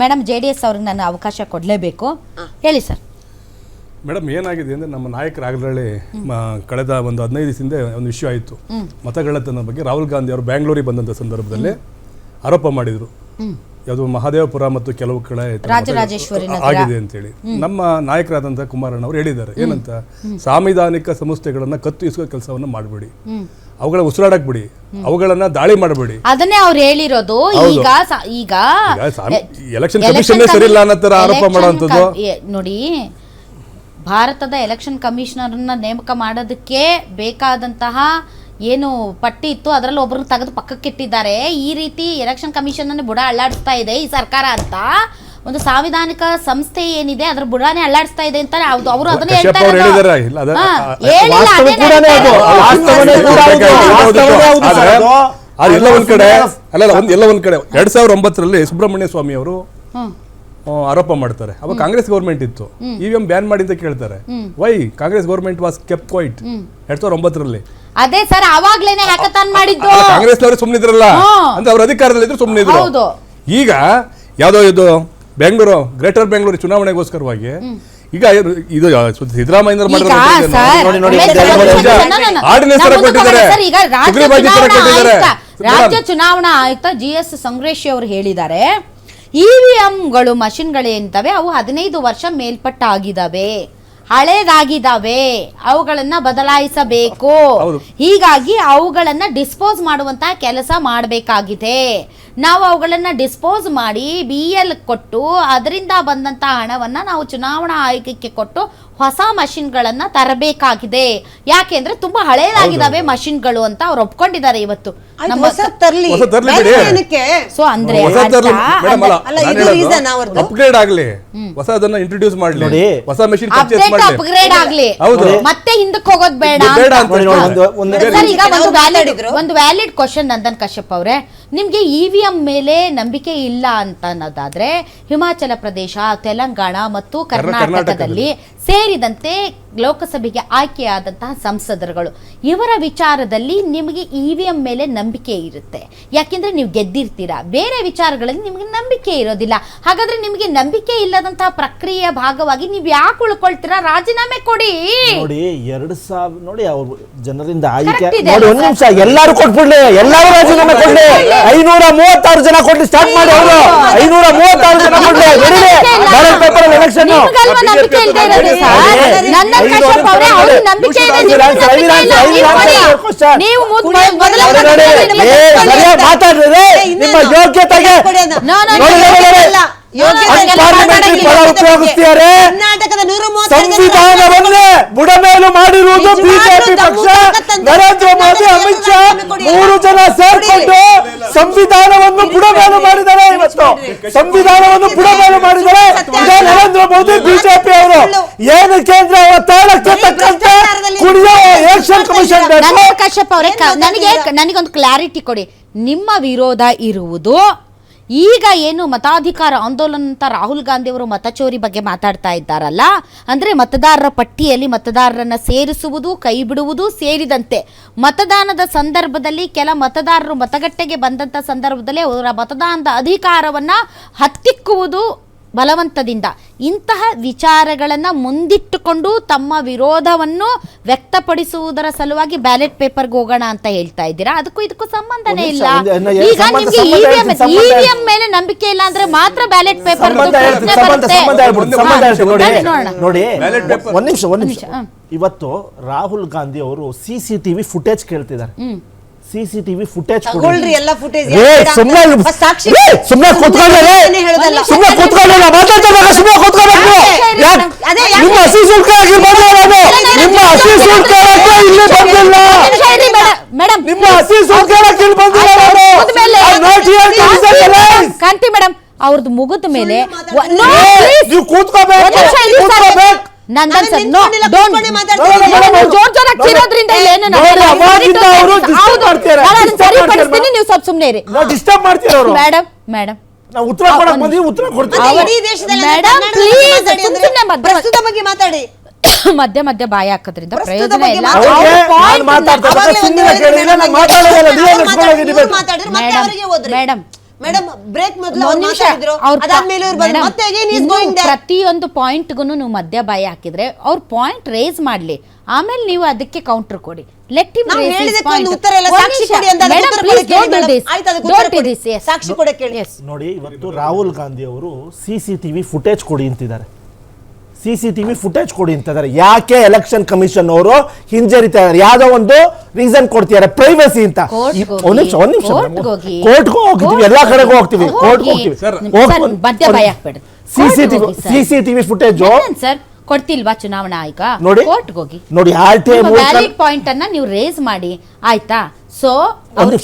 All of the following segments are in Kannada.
ಮೇಡಮ್ ಜೆ ಡಿ ಎಸ್ ಅವ್ರಿಗೆ ನಾನು ಅವಕಾಶ ಕೊಡಲೇಬೇಕು. ಹೇಳಿ ಸರ್ ಮೇಡಮ್ ಏನಾಗಿದೆ ಅಂದ್ರೆ ನಮ್ಮ ನಾಯಕರಾಗಲೇ ಕಳೆದ ಒಂದು ಹದಿನೈದು ದಿವಸದಿಂದ ಒಂದು ವಿಷಯ ಆಯಿತು. ಮತಗಳತನ ಬಗ್ಗೆ ರಾಹುಲ್ ಗಾಂಧಿ ಅವರು ಬ್ಯಾಂಗ್ಳೂರಿಗೆ ಬಂದಂತ ಸಂದರ್ಭದಲ್ಲಿ ಆರೋಪ ಮಾಡಿದ್ರು. ಯಾವುದು ಮಹಾದೇವಪುರ ಮತ್ತು ಕೆಲವು ಕಡೆ. ಆಗಿದೆ ಅಂತೇಳಿ ನಮ್ಮ ನಾಯಕರಾದಂಥ ಕುಮಾರಣ್ಣ ಅವರು ಹೇಳಿದ್ದಾರೆ. ಏನಂತ? ಸಾಂವಿಧಾನಿಕ ಸಂಸ್ಥೆಗಳನ್ನ ಕತ್ತು ಇಸುವ ಕೆಲಸವನ್ನ ಮಾಡಬೇಡಿ. ಅವುಗಳ ಉಸಿರಾಡಕ್ ಬಿಡಿ. ಅವುಗಳನ್ನ ದಾಳಿ ಮಾಡಬೇಡಿ. ಅದನ್ನೇ ಅವ್ರು ಹೇಳಿರೋದು. ಈಗ ಸ- ಈಗ ಎಲೆಕ್ಷನ್ ಕಮಿಷನ್ ಸರಿ ಇಲ್ಲ ಅನ್ನೋ ಆರೋಪ election ಮಾಡುವಂಥದ್ದು. ಕ- ನೋಡಿ ಭಾರತದ ಎಲೆಕ್ಷನ್ ಕಮಿಷನರ್ನ ನೇಮಕ ಮಾಡೋದಕ್ಕೆ ಬೇಕಾದಂತಹ ಏನು ಪಟ್ಟಿ ಇತ್ತು ಅದರಲ್ಲಿ ಒಬ್ಬರು ತೆಗೆದು ಪಕ್ಕಕ್ಕಿಟ್ಟಿದ್ದಾರೆ. ಈ ರೀತಿ ಎಲೆಕ್ಷನ್ ಕಮಿಷನ್ ಅನ್ನು ಬುಡ ಅಳ್ಳಾಡಿಸ್ತಾ ಇದೆ ಈ ಸರ್ಕಾರ ಅಂತ. ಒಂದು ಸಾಂವಿಧಾನಿಕ ಸಂಸ್ಥೆ ಏನಿದೆ ಅದ್ರ ಬುಡಾನೆ ಅಲ್ಲಾಡಿಸ್ತಾ ಇದೆ ಅಂತ ಅವರು ಅದನ್ನ ಹೇಳ್ತಾರೆ ಹೇಳ್ತಾ ಎಲ್ಲ ಒಂದ್ ಕಡೆ ಅಲ್ಲ ಒಂದ್ ಎಲ್ಲ ಒಂದ್ ಕಡೆ ಎರಡ್ ಸಾವಿರ ಒಂಬತ್ತರಲ್ಲಿ ಸುಬ್ರಹ್ಮಣ್ಯ ಸ್ವಾಮಿ ಅವರು ಹ್ಮ್. ಆರೋಪ ಮಾಡ್ತಾರೆ. ಅವಾಗ ಕಾಂಗ್ರೆಸ್ ಗೌರ್ಮೆಂಟ್ ಇತ್ತು. ಇವಿಎಂ ಬ್ಯಾನ್ ಮಾಡಿ ಅಂತ ಕೇಳ್ತಾರೆ. Why Congress government was kept quiet ಎರಡ್ ಸಾವಿರದ ಒಂಬತ್ತರಲ್ಲಿ. ಅದೇ ಸರ್ ಅವಾಗ್ಲೇನೆ ಹ್ಯಾಕಥಾನ್ ಮಾಡಿದ್ದು? ಕಾಂಗ್ರೆಸ್ ಅವರು ಸುಮ್ಮನಿದ್ರಲ್ಲ. ಅಂತ ಅವ್ರ ಅಧಿಕಾರದಲ್ಲಿದ್ರು ಸುಮ್ಮನಿದ್ರು ಹೌದು. ಈಗ ಯಾವ್ದೋ ಇದು ಬೆಂಗಳೂರು ಗ್ರೇಟರ್ ಬೆಂಗಳೂರು ಚುನಾವಣೆಗೋಸ್ಕರವಾಗಿ ಈಗ ಇದು ಸಿದ್ದರಾಮಯ್ಯ. ಆರ್ಡಿನೆನ್ಸ್ ತರ ಕೊಟ್ಟಿದ್ದಾರೆ. ರಾಜ್ಯ ಸುಗ್ರೀವಾಜ್ಞೆ ತರ ಚುನಾವಣಾ ಕೊಟ್ಟಿದ್ದಾರೆ. ಆಯುಕ್ತ ರಾಜ್ಯ ಚುನಾವಣಾ ಆಯುಕ್ತ ಜಿ ಎಸ್ ಸಂಗ್ರೇಶಿ ಅವರು ಹೇಳಿದ್ದಾರೆ ಇವಿಎಂಗಳು ಮಷಿನ್ಗಳೇನಿದ್ದಾವೆ ಅವು ಹದಿನೈದು ವರ್ಷ ಮೇಲ್ಪಟ್ಟಾಗಿದ್ದಾವೆ ಹಳೇದಾಗಿದಾವೆ ಅವುಗಳನ್ನ ಬದಲಾಯಿಸಬೇಕು. ಹೀಗಾಗಿ ಅವುಗಳನ್ನ ಡಿಸ್ಪೋಸ್ ಮಾಡುವಂತಹ ಕೆಲಸ ಮಾಡಬೇಕಾಗಿದೆ ನಾವು ಅವುಗಳನ್ನು ಡಿಸ್ಪೋಸ್ ಮಾಡಿ ಬಿ ಎಲ್ ಕೊಟ್ಟು ಅದರಿಂದ ಬಂದಂಥ ಹಣವನ್ನು ನಾವು ಚುನಾವಣಾ ಆಯೋಗಕ್ಕೆ ಕೊಟ್ಟು ಹೊಸ ಮಷಿನ್ಗಳನ್ನ ತರಬೇಕಾಗಿದೆ. ಯಾಕೆಂದ್ರೆ ತುಂಬಾ ಹಳೇದಾಗಿದ್ದಾವೆ ಮಷಿನ್ಗಳು ಅಂತ ಅವ್ರು ಒಪ್ಕೊಂಡಿದ್ದಾರೆ ಇವತ್ತು. ನಮ್ಮ? ಸೊ ಅಂದ್ರೆ? ಅಪ್ಗ್ರೇಡ್ ಆಗ್ಲಿ. ಹೊಸದನ್ನ ಇಂಟ್ರೊಡ್ಯೂಸ್ ಮಾಡ್ಲಿ. ಹೊಸ ಮಷಿನ್ ಅಪ್ಗ್ರೇಡ್ ಆಗ್ಲಿ. ಹೌದು. ಮತ್ತೆ ಹಿಂದಕ್ಕೆ ಹೋಗೋದ್ ಬೇಡ ಈಗ ಒಂದು ವ್ಯಾಲಿಡ್ ಒಂದು ವ್ಯಾಲಿಡ್ ಕ್ವಶನ್ ನಂದನ್ ಕಶ್ಯಪ್ ಅವರೇ. ನಿಮ್ಗೆ ಇವಿಎಂ ಮೇಲೆ ನಂಬಿಕೆ ಇಲ್ಲ ಅಂತ ಅನ್ನೋದಾದ್ರೆ ಹಿಮಾಚಲ ಪ್ರದೇಶ ತೆಲಂಗಾಣ ಮತ್ತು ಕರ್ನಾಟಕದಲ್ಲಿ ಸೇರಿದಂತೆ ಲೋಕಸಭೆಗೆ ಆಯ್ಕೆಯಾದಂತಹ ಸಂಸದರುಗಳು. ಇವರ ವಿಚಾರದಲ್ಲಿ ನಿಮಗೆ ಇವಿಎಂ ಮೇಲೆ ನಂಬಿಕೆ ಇರುತ್ತೆ. ಯಾಕೆಂದ್ರೆ ನೀವು ಗೆದ್ದಿರ್ತೀರಾ. ಬೇರೆ ವಿಚಾರಗಳಲ್ಲಿ ನಿಮಗೆ ನಂಬಿಕೆ ಇರೋದಿಲ್ಲ. ಹಾಗಾದ್ರೆ ನಿಮಗೆ ನಂಬಿಕೆ ಇಲ್ಲದಂತಹ ಪ್ರಕ್ರಿಯೆಯ ಭಾಗವಾಗಿ ನೀವು ಯಾಕೆ ಉಳ್ಕೊಳ್ತೀರಾ? ರಾಜೀನಾಮೆ ಕೊಡಿ. ನೋಡಿ ಎರಡು ಸಾವಿರ ನೋಡಿ ಅವರು ಜನರಿಂದ ಆಯ್ಕೆ ನೋಡಿ ಒಂದು ನಿಮಿಷ ಎಲ್ಲರೂ ಕೊಟ್ಬಿಡ್ಲಿ. ಎಲ್ಲರೂ ರಾಜೀನಾಮೆ ಕೊಡ್ಲಿ. ಐನೂರ ಮೂವತ್ತಾರು ಜನ ಕೊಡ್ಲಿ ಸ್ಟಾರ್ಟ್ ಮಾಡಿ ಅವರು. ಐನೂರ ಮೂವತ್ತಾರು ಜನ ಕೊಡ್ಲಿ. ಬ್ಯಾಲೆಟ್ ಪೇಪರ್ ಎಲೆಕ್ಷನ್ ಕಶ್ಯಪ್ ಅವರೇ ನಂಬಿಕೆ ಇದೆ ನಿಮ್ಗೆ ನಂಬಿಕೆ ಇಲ್ಲ, ನೀವು ಮಾತಾಡ್ರಿ ನಿಮ್ಮ ಯೋಗ್ಯತೆಗೆ ಸಂವಿಧಾನವನ್ನೇ ಬುಡಮೇಲು ಮಾಡಿರುವುದು ಬಿಜೆಪಿ ಪಕ್ಷ ನರೇಂದ್ರ ಮೋದಿ ಅಮಿತ್ ಶಾ ಮೂರು ಜನ ಸೇರ್ಕೊಂಡು ಸಂವಿಧಾನವನ್ನು ಬುಡಮೇಲು ಮಾಡಿದ್ದಾರೆ ಇವತ್ತು ಸಂವಿಧಾನವನ್ನು ಬುಡಮೇಲು ಮಾಡಿದ್ದಾರೆ ನರೇಂದ್ರ ಮೋದಿ ಬಿಜೆಪಿ ಅವರು ಏನು ಕೇಂದ್ರ ಎಲೆಕ್ಷನ್ ಕಮಿಷನ್ ಬೇಕು. ಕಶ್ಯಪ್ ಅವರೇ ನನಗೆ ನನಗೆ ನನಗೊಂದು ಕ್ಲಾರಿಟಿ ಕೊಡಿ. ನಿಮ್ಮ ವಿರೋಧ ಇರುವುದು ಈಗ ಏನು ಮತಾಧಿಕಾರ ಆಂದೋಲನ ಅಂತ ರಾಹುಲ್ ಗಾಂಧಿ ಅವರು ಮತಚೋರಿ ಬಗ್ಗೆ ಮಾತಾಡ್ತಾ ಇದ್ದಾರಲ್ಲ? ಅಂದ್ರೆ ಮತದಾರರ ಪಟ್ಟಿಯಲ್ಲಿ ಮತದಾರರನ್ನ ಸೇರಿಸುವುದು ಕೈ ಬಿಡುವುದು ಸೇರಿದಂತೆ. ಮತದಾನದ ಸಂದರ್ಭದಲ್ಲಿ ಕೆಲ ಮತದಾರರು ಮತಗಟ್ಟೆಗೆ ಬಂದಂತ ಸಂದರ್ಭದಲ್ಲಿ ಅವರ ಮತದಾನದ ಅಧಿಕಾರವನ್ನ ಹತ್ತಿಕ್ಕುವುದು ಬಲವಂತದಿಂದ. ಇಂತಹ ವಿಚಾರಗಳನ್ನು ಮುಂದಿಟ್ಟುಕೊಂಡು ತಮ್ಮ ವಿರೋಧವನ್ನು ವ್ಯಕ್ತಪಡಿಸುವುದರ ಸಲುವಾಗಿ ಬ್ಯಾಲೆಟ್ ಪೇಪರ್ಗೆ ಹೋಗೋಣ ಅಂತ ಹೇಳ್ತಾ ಇದ್ದೀರಾ? ಅದಕ್ಕೂ ಇದಕ್ಕೂ ಸಂಬಂಧನೇ ಇಲ್ಲ. ಈಗ ನಿಮ್ಗೆ ಇವಿಎಂ ಇವಿಎಂ ಮೇಲೆ ನಂಬಿಕೆ ಇಲ್ಲ ಅಂದ್ರೆ ಮಾತ್ರ ಬ್ಯಾಲೆಟ್ ಪೇಪರ್ ನೋಡಿ. ಒಂದ್ ನಿಮಿಷ ಒಂದ್ ನಿಮಿಷ. ನಿಮಿಷ, ಇವತ್ತು ರಾಹುಲ್ ಗಾಂಧಿ ಅವರು ಸಿ ಸಿ ಟಿವಿ ಫುಟೇಜ್ ಕೇಳ್ತಿದ್ದಾರೆ. ಸಿ ಸಿ ಟಿವಿ ಫುಟೇಜ್ ತಗೊಳ್ರಿ ಎಲ್ಲ ಸಾಕ್ಷಿ ಸುಮ್ಮನೆ ಮಾತಾಡ್ತಾರೆ ಯಾಕೆ? ನಿಮ್ಮ ಹಸಿ ಸುಲ್ಕ ಆಗಿರ್ಬೋದು ನಿಮ್ಮ ಹಸಿ ಸುಲ್ಕ ಇಲ್ಲಿ ಬಂದಿಲ್ಲ ಮೇಡಮ್ ನಿಮ್ಮ ಹಸಿ ಸುಲ್ಕ ಇಲ್ಲಿ ಬಂದಿಲ್ಲ. ಕಾಂತಿ ಮೇಡಮ್ ಅವ್ರದ್ದು ಮುಗಿದ ಮೇಲೆ ನೀವು. ಕೂತ್ಕೋಬೇಕು ನಂದನ್ ಸರ್ ನೋ ಡೋಂಟ್ ಜೋರ್ ಜೋರಾಗಿ ಏನು ನಾನು ಸರಿಪಡಿಸ್ತೀನಿ ನೀವು ಸ್ವಲ್ಪ ಸುಮ್ಮನೆ ಇರಿ. ನಾವು ಡಿಸ್ಟರ್ಬ್ ಮಾಡ್ತೀರ ಅವರು? ಮೇಡಮ್ ಮೇಡಮ್ ನಾವು ಉತ್ತರ ಕೊಡಕ್ ಬಂದೀವಿ ಉತ್ತರ ಕೊಡ್ತೀವಿ. ಅದೇ ಇಡೀ ದೇಶದಲ್ಲಿ Madam, ಕನ್ನಡದಲ್ಲಿ please, ಮಾತಾಡಿ ಸುಮ್ನೆ. ಪ್ರಸ್ತುತ ಬಗ್ಗೆ ಮಧ್ಯ ಮಧ್ಯ ಬಾಯಿ ಹಾಕೋದ್ರಿಂದ ಪ್ರಯೋಜನ ಇಲ್ಲ. ಮೇಡಮ್ ಕೇಳಿ. ಮೇಡಮ್ ಬ್ರೇಕ್ ಮೊದಲು ಒಂದ್ ನಿಮಿಷ, ಮಾತಾಡಿದ್ರು ಅವ್ರ ಅದಾದ್ಮೇಲೆ ಇವ್ರು ಬಂದ್ರು ಮೇಡಮ್, ಮತ್ತೆ again he is ಇನ್ನು going there. ಪ್ರತಿಯೊಂದು ಪಾಯಿಂಟ್ಗೂ ನೀವು ಮಧ್ಯ ಬಾಯಿ ಹಾಕಿದ್ರೆ ಅವ್ರ ಪಾಯಿಂಟ್ ರೇಸ್ ಮಾಡ್ಲಿ ಆಮೇಲೆ ನೀವು ಅದಕ್ಕೆ ಕೌಂಟರ್ ಕೊಡಿ ಲೆಟ್ ಹಿಮ್ ನಾವು ಹೇಳಿದಕ್ಕೆ ಒಂದು ಉತ್ತರ ಇಲ್ಲ ಸಾಕ್ಷಿ ಕೊಡಿ ಅಂತ ಅದಕ್ಕೆ ಉತ್ತರ ಕೊಡಕ್ಕೆ ಹೇಳಿ madam. ಆಯ್ತು, ಅದಕ್ಕೆ ಉತ್ತರ ಕೊಡಿ. ಸಾಕ್ಷಿ ಕೊಡಕ್ಕೆ ಹೇಳಿ. ನೋಡಿ ಇವತ್ತು ರಾಹುಲ್ ಗಾಂಧಿ ಅವರು ಸಿಸಿಟಿವಿ ಸಿ ಟಿವಿ ಫುಟೇಜ್ ಕೊಡಿ ಅಂತಿದ್ದಾರೆ ಸಿ ಸಿ ಟಿವಿ ಫುಟೇಜ್ ಕೊಡಿ ಅಂತಿದ್ದಾರೆ ಯಾಕೆ ಎಲೆಕ್ಷನ್ ಕಮಿಷನ್ ಅವರು ಹಿಂಜರಿತಾ ಇದ್ದಾರೆ ಯಾವ್ದೋ ಒಂದು ರೀಸನ್ ಕೊಡ್ತಿದ್ದಾರೆ. ಪ್ರೈವಸಿ ಅಂತ. ಒಂದ್ ನಿಮಿಷ ಒಂದ್ ನಿಮಿಷ ಹೋಗಿ. ಕೋರ್ಟ್ಗೂ ಹೋಗ್ತೀವಿ ಎಲ್ಲಾ ಕಡೆಗೂ ಹೋಗ್ತೀವಿ. ಹೋಗಿ. ಕೋರ್ಟ್ಗೂ ಹೋಗ್ತೀವಿ ಸರ್, ಸರ್, ಮಧ್ಯ ಬಾಯಿ ಹಾಕ್ಬೇಡಿ. C C TV C C TV footage sir? ಕೊಡ್ತಿಲ್ವಾ ಚುನಾವಣಾ ಆಯ್ಕ ನೋಡಿ. ಕೋರ್ಟ್ಗೆ ಹೋಗಿ. ನೋಡಿ R T I valid point ಅನ್ನ ನೀವು ರೇಸ್ ಮಾಡಿ. ಆಯ್ತಾ? ಸೊ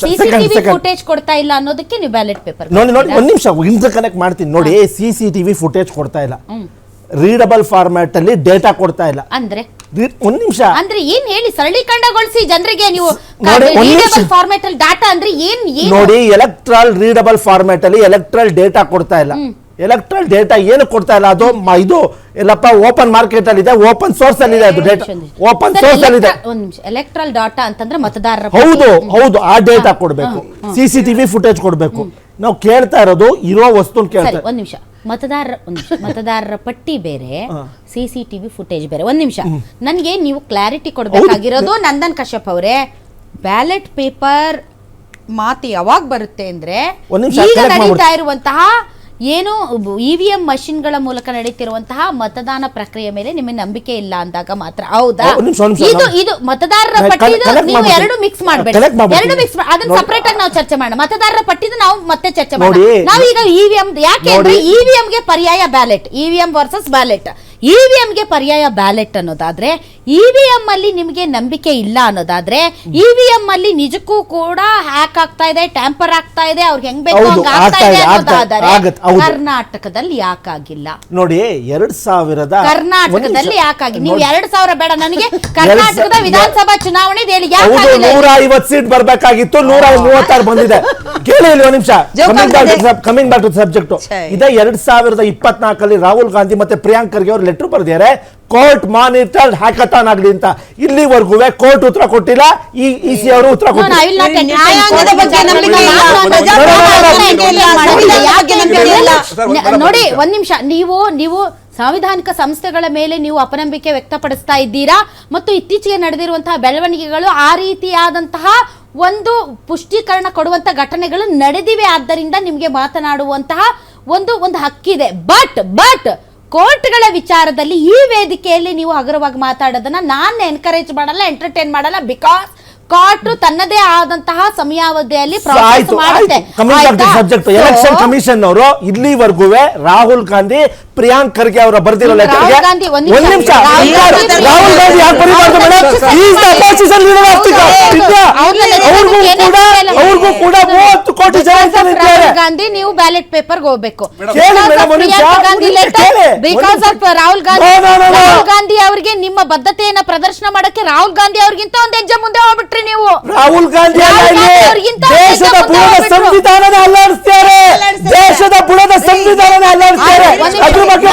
ಸಿಸಿಟಿವಿ ಫುಟೇಜ್ ಕೊಡ್ತಾ ಇಲ್ಲ ಅನ್ನೋದಕ್ಕೆ ನೀವು ಬ್ಯಾಲೆಟ್ ಪೇಪರ್ ನೋಡಿ ನೋಡಿ ಒಂದ್ ನಿಮಿಷ ಇಂಟರ್ ಕನೆಕ್ಟ್ ಮಾಡ್ತೀನಿ. ನೋಡಿ ಸಿ ಸಿ ಟಿವಿ ಫುಟೇಜ್ ಕೊಡ್ತಾ ಇಲ್ಲ. ರೀಡಬಲ್ ಫಾರ್ಮ್ಯಾಟ್ ಅಲ್ಲಿ ಡೇಟಾ ಕೊಡ್ತಾ ಇಲ್ಲ. ಅಂದ್ರೆ? ರೀ- ಒಂದ್ ನಿಮಿಷ. ಅಂದ್ರೆ ಏನ್ ಹೇಳಿ? ಸರಳೀಕರಣಗೊಳಿಸಿ ಜನರಿಗೆ ನೀವು ನೋಡಿ, ಒಂದ್ ನಿಮಿಷ. ಫಾರ್ಮೆಟ್ ಅಲ್ಲಿ ಡಾಟಾ ಅಂದ್ರೆ ಏನ್ ಏನ್ ನೋಡಿ ಎಲೆಕ್ಟ್ರಲ್ ರೀಡಬಲ್ ಫಾರ್ಮ್ಯಾಟ್ ಅಲ್ಲಿ ಎಲೆಕ್ಟ್ರಲ್ ಡೇಟಾ ಕೊಡ್ತಾ ಇಲ್ಲ. ಎಲೆಕ್ಟ್ರಲ್ ಡೇಟಾ ಏನು ಕೊಡ್ತಾ ಇಲ್ಲ? ಅದು ಮ- ಇದು ಎಲ್ಲಪ್ಪ ಓಪನ್ ಮಾರ್ಕೆಟ್ ಅಲ್ಲಿ ಇದೆ ಓಪನ್ ಸೋರ್ಸ್ ಅಲ್ಲಿ ಇದೆ ಅದು ಡೇಟಾ ಓಪನ್ ಸೋರ್ಸ್ ಅಲ್ಲಿ ಇದೆ. ಒಂದು ನಿಮಿಷ. ಎಲೆಕ್ಟ್ರಲ್ ಡಾಟಾ ಅಂತಂದ್ರೆ ಮತದಾರರ ಹೌದು ಪಟ್ಟಿ. ಹೌದು ಆ ಡೇಟಾ ಕೊಡ್ಬೇಕು. ಸಿ ಸಿ ಟಿವಿ ಫುಟೇಜ್ ಕೊಡ್ಬೇಕು. ನಾವು ಕೇಳ್ತಾ ಇರೋದು ಇರೋ ವಸ್ತುನ್ ಸರಿ ಕೇಳ್ತಾ ಒಂದ್ ನಿಮಿಷ. ಮತದಾರರ ಒಂದ್ ನಿಮಿಷ ಮತದಾರರ ಪಟ್ಟಿ ಬೇರೆ ಸಿ ಸಿ ಟಿವಿ ಫುಟೇಜ್ ಬೇರೆ. ಒಂದ್ ನಿಮಿಷ. ನನ್ಗೆ ನೀವು ಕ್ಲಾರಿಟಿ ಕೊಡ್ಬೇಕಾಗಿರೋದು ನಂದನ್ ಕಶ್ಯಪ್ ಅವರೇ ಬ್ಯಾಲೆಟ್ ಪೇಪರ್ ಮಾತು ಯಾವಾಗ ಬರುತ್ತೆ ಅಂದ್ರೆ ಒಂದ್ ನಿಮಿಷ, ಈಗ correct ನಡೀತಾ ಮಾಡ್ಬಿಡಿ. ಇರುವಂತಹ ಏನು ಇ ವಿ ಎಂ ಮಷಿನ್ಗಳ ಮೂಲಕ ನಡೀತಿರುವಂತಹ ಮತದಾನ ಪ್ರಕ್ರಿಯೆ ಮೇಲೆ ನಿಮಗೆ ನಂಬಿಕೆ ಇಲ್ಲ ಅಂದಾಗ ಮಾತ್ರ. ಹೌದಾ? ಇದು ಇದು ಮತದಾರರ ಪಟ್ಟಿ ಪಟ್ಟಿದು ನೀವು ಎರಡು ಮಿಕ್ಸ್ ಮಾಡಬೇಡಿ. ಎರಡು ಮಿಕ್ಸ್ ಅದನ್ನ. ಸಪರೇಟ್ ಆಗಿ ನಾವು ಚರ್ಚೆ ಮಾಡೋಣ. ಮತದಾರರ ಪಟ್ಟಿದು ನಾವು ಮತ್ತೆ ಚರ್ಚೆ ಮಾಡೋಣ. ನಾವು ಈಗ ಇವಿಎಂ ಯಾಕೆ ಅಂದ್ರೆ ವಿ ಇವಿಎಂ ಗೆ ಪರ್ಯಾಯ ballot EVM versus ballot EVM ಗೆ ಪರ್ಯಾಯ ಬ್ಯಾಲೆಟ್ ಅನ್ನೋದಾದ್ರೆ ಇವಿಎಂ ಅಲ್ಲಿ ನಿಮಗೆ ನಂಬಿಕೆ ಇಲ್ಲ ಅನ್ನೋದಾದ್ರೆ ಇವಿಎಂ ಅಲ್ಲಿ ನಿಜಕ್ಕೂ ಕೂಡ ಹ್ಯಾಕ್ ಆಗ್ತಾ ಇದೆ ಟ್ಯಾಂಪರ್ ಆಗ್ತಾ ಇದೆ ಅವ್ರಿಗೆ ಹೆಂಗ್ ಬೇಕು ಹಂಗ್ ಆಗ್ತಾ ಇದೆ ಅನ್ನೋದಾದರೆ ಕರ್ನಾಟಕದಲ್ಲಿ ಯಾಕಾಗಿಲ್ಲ ನೋಡಿ ಎರಡ್ ಸಾವಿರದ ಕರ್ನಾಟಕದಲ್ಲಿ. ಯಾಕಾಗಿ ನೀವು. ಎರಡ್ ಸಾವಿರ ಬೇಡ ನನಗೆ ಕರ್ನಾಟಕದ ವಿಧಾನಸಭಾ ಚುನಾವಣೆ ಹೇಳಿ ನೂರ ಐವತ್ ಸೀಟ್ ಬರ್ಬೇಕಾಗಿತ್ತು ನೂರ ಮೂವತ್ತಾರು ಬಂದಿದೆ ಕೇಳಿ ಒಂದ್ ನಿಮಿಷ. Coming back to subject. ಇದೇ ಎರಡ್ ಸಾವಿರದ ಇಪ್ಪತ್ನಾಲ್ಕಲ್ಲಿ ರಾಹುಲ್ ಗಾಂಧಿ ಮತ್ತೆ ಪ್ರಿಯಾಂಕರ್ಗೆ ಅವರು ಲೆಟರ್ ಬರೆದಿದ್ದಾರೆ. ಕೋರ್ಟ್ ಮಾನಿಟರ್ ಹ್ಯಾಕಥಾನ್ ಆಗಲಿ ಅಂತ. ಇಲ್ಲಿವರೆಗೂ ಕೋರ್ಟ್ ಉತ್ತರ ಕೊಟ್ಟಿಲ್ಲ. ಈ ಇ ಸಿ ಅವರು ಉತ್ತರ ಕೊಟ್ಟಿಲ್ಲ. ನೋಡಿ ಒಂದ್ ನಿಮಿಷ. ನೀವು ನೀವು ಸಾಂವಿಧಾನಿಕ ಸಂಸ್ಥೆಗಳ ಮೇಲೆ ನೀವು ಅಪನಂಬಿಕೆ ವ್ಯಕ್ತಪಡಿಸ್ತಾ ಇದ್ದೀರಾ? ಮತ್ತು ಇತ್ತೀಚೆಗೆ ನಡೆದಿರುವಂತಹ ಬೆಳವಣಿಗೆಗಳು ಆ ರೀತಿಯಾದಂತಹ ಒಂದು ಪುಷ್ಟೀಕರಣ ಕೊಡುವಂತ ಘಟನೆಗಳು ನಡೆದಿವೆ. ಆದ್ದರಿಂದ ನಿಮಗೆ ಮಾತನಾಡುವಂತಹ ಒಂದು ಒಂದು ಹಕ್ಕಿದೆ. ಬಟ್ ಬಟ್ ಕೋರ್ಟ್ಗಳ ವಿಚಾರದಲ್ಲಿ ಈ ವೇದಿಕೆಯಲ್ಲಿ ನೀವು ಹಗುರವಾಗಿ ಮಾತಾಡೋದನ್ನ ನಾನು ಎನ್ಕರೇಜ್ ಮಾಡಲ್ಲ ಎಂಟರ್ಟೈನ್ ಮಾಡಲ್ಲ ಬಿಕಾಸ್ ಕೋರ್ಟ್ ತನ್ನದೇ ಆದಂತಹ ಸಮಯಾವಧಿಯಲ್ಲಿ ಮಾಡುತ್ತೆ? ಸಬ್ಜೆಕ್ಟ್ ಎಲೆಕ್ಷನ್ ಕಮಿಷನ್ ಅವರು ಇಲ್ಲಿವರೆಗೂ ರಾಹುಲ್ ಗಾಂಧಿ ಪ್ರಿಯಾಂಕ್ ಖರ್ಗೆ ಅವರ ಬರ್ದಿರೋ ಲೆಟರ್ಗೆ ಗಾಂಧಿ ಒಂದ್ ನಿಮಿಷ. ರಾಹುಲ್ ಗಾಂಧಿ ರಾಹುಲ್ ಗಾಂಧಿ ಯಾಕೆ ಬರೀಬಾರ್ದು madam is the opposition leader of the India ಅವ್ರಿಗೂ ಕೂಡ. ಅವ್ರಿಗೂ ಕೋಟಿ ಜನ ಇದ್ದಾರೆ. ಗಾಂಧಿ ನೀವು ಬ್ಯಾಲೆಟ್ ಪೇಪರ್ ಹೋಗ್ಬೇಕು. ಕೇಳಿ ಮೇಡಮ್, ಲೆಟರ್ ನಿಮಿಷ, ಒಂದ್ ನಿಮಿಷ. ಬಿಕಾಸ್ ಆಫ್ ರಾಹುಲ್ ಗಾಂಧಿ ಅವರಿಗೆ ನಿಮ್ಮ ಬದ್ಧತೆಯನ್ನ ಪ್ರದರ್ಶನ ಮಾಡಕ್ಕೆ ರಾಹುಲ್ ಗಾಂಧಿ ಅವ್ರಿಗಿಂತ ಒಂದ್ ಹೆಜ್ಜೆ ಮುಂದೆ ಹೋಗ್ಬಿಟ್ರಿ ನೀವು ರಾಹುಲ್ ಗಾಂಧಿ ಅವ್ರಿಗಿಂತ ದೇಶದ ಬುಡದ. ಸಂವಿಧಾನದ ಅಲ್ಲಾಡಿಸ್ತಾರೆ. ದೇಶದ ಬುಡದ ಸಂವಿಧಾನದ ಅಲ್ಲಾಡಿಸ್ತಾರೆ. ಅದ್ರ ಬಗ್ಗೆ.